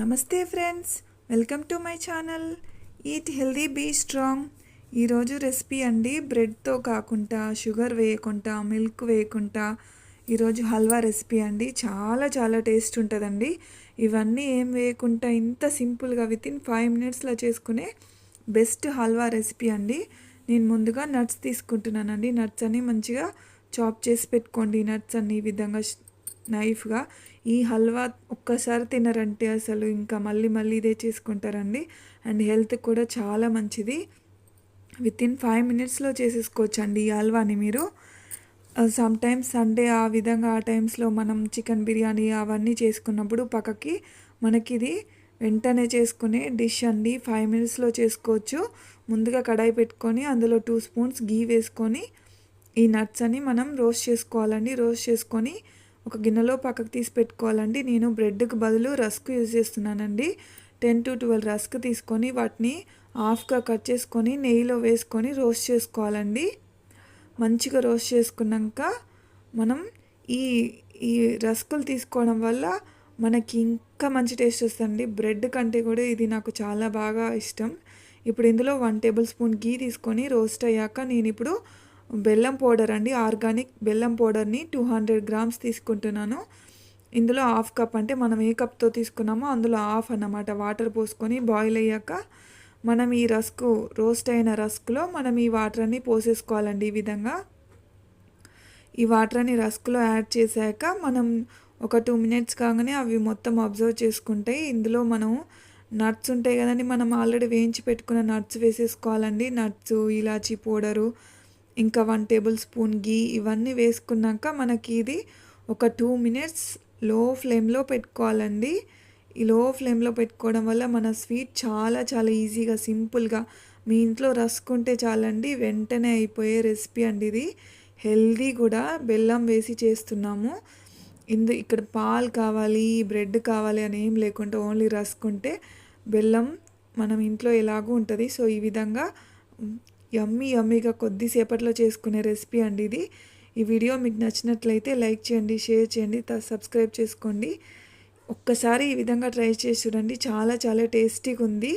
నమస్తే friends welcome to my channel. Eat healthy be strong. ఈరోజు recipe అండి బ్రెడ్తో కాకుండా షుగర్ వేయకుండా మిల్క్ వేయకుండా. ఈరోజు హల్వా రెసిపీ అండి చాలా చాలా టేస్ట్ ఉంటుందండి. ఇవన్నీ ఏం వేయకుండా ఇంత సింపుల్గా విత్ ఇన్ ఫైవ్ మినిట్స్లో చేసుకునే బెస్ట్ హల్వా రెసిపీ అండి. నేను ముందుగా నట్స్ తీసుకుంటున్నానండి. నట్స్ అన్ని మంచిగా చాప్ చేసి పెట్టుకోండి. నట్స్ అన్ని ఈ విధంగా నైఫ్గా. ఈ హల్వా ఒక్కసారి తినరంటే అసలు ఇంకా మళ్ళీ మళ్ళీ ఇదే చేసుకుంటారండి. అండ్ హెల్త్ కూడా చాలా మంచిది. విత్ ఇన్ ఫైవ్ మినిట్స్లో చేసేసుకోవచ్చు అండి ఈ హల్వాని మీరు. సమ్ టైమ్స్ సండే ఆ విధంగా ఆ టైమ్స్లో మనం చికెన్ బిర్యానీ అవన్నీ చేసుకున్నప్పుడు పక్కకి మనకి ఇది వెంటనే చేసుకునే డిష్ అండి. ఫైవ్ మినిట్స్లో చేసుకోవచ్చు. ముందుగా కడాయి పెట్టుకొని అందులో టూ స్పూన్స్ గీ వేసుకొని ఈ నట్స్ అని మనం రోస్ట్ చేసుకోవాలండి. రోస్ట్ చేసుకొని ఒక గిన్నెలో పక్కకు తీసి పెట్టుకోవాలండి. నేను బ్రెడ్కి బదులు రస్క్ యూజ్ చేస్తున్నానండి. టెన్ టు ట్వెల్వ్ రస్క్ తీసుకొని వాటిని హాఫ్గా కట్ చేసుకొని నెయ్యిలో వేసుకొని రోస్ట్ చేసుకోవాలండి. మంచిగా రోస్ట్ చేసుకున్నాక మనం ఈ ఈ రస్కులు తీసుకోవడం వల్ల మనకి ఇంకా మంచి టేస్ట్ వస్తుంది బ్రెడ్ కంటే కూడా ఇది నాకు చాలా బాగా ఇష్టం. ఇప్పుడు ఇందులో వన్ టేబుల్ స్పూన్ గీ తీసుకొని రోస్ట్ అయ్యాక నేను ఇప్పుడు బెల్లం పౌడర్ అండి ఆర్గానిక్ బెల్లం పౌడర్ని టూ హండ్రెడ్ గ్రామ్స్ తీసుకుంటున్నాను. ఇందులో హాఫ్ కప్ అంటే మనం ఏ కప్తో తీసుకున్నామో అందులో హాఫ్ అన్నమాట. వాటర్ పోసుకొని బాయిల్ అయ్యాక మనం ఈ రస్కు రోస్ట్ అయిన రస్క్లో మనం ఈ వాటర్ అన్ని పోసేసుకోవాలండి ఈ విధంగా. ఈ వాటర్ అని రస్క్లో యాడ్ చేశాక మనం ఒక టూ మినిట్స్ కాగానే అవి మొత్తం అబ్జర్వ్ చేసుకుంటాయి ఇందులో మనం నట్స్ ఉంటాయి కదండి. మనం ఆల్రెడీ వేయించి పెట్టుకున్న నట్స్ వేసేసుకోవాలండి. నట్స్ ఇలాచీ పౌడరు ఇంకా వన్ టేబుల్ స్పూన్ గీ ఇవన్నీ వేసుకున్నాక మనకి ఇది ఒక టూ మినిట్స్లో ఫ్లేమ్లో పెట్టుకోవాలండి. ఈ లో ఫ్లేమ్లో పెట్టుకోవడం వల్ల మన స్వీట్ చాలా చాలా ఈజీగా సింపుల్గా మీ ఇంట్లో రసుకుంటే చాలండి. వెంటనే అయిపోయే రెసిపీ అండి ఇది. హెల్దీ కూడా బెల్లం వేసి చేస్తున్నాము. ఇందు ఇక్కడ పాలు కావాలి బ్రెడ్ కావాలి అని ఏం లేకుండా ఓన్లీ రసుకుంటే బెల్లం మనం ఇంట్లో ఎలాగూ ఉంటుంది. సో ఈ విధంగా యమ్మీ యమ్మీగా కొద్దిసేపట్లో చేసుకునే రెసిపీ అండి ఇది. ఈ వీడియో మీకు నచ్చినట్లయితే లైక్ చేయండి షేర్ చేయండి సబ్స్క్రైబ్ చేసుకోండి. ఒక్కసారి ఈ విధంగా ట్రై చేసి చూడండి. చాలా చాలా టేస్టీగా ఉంది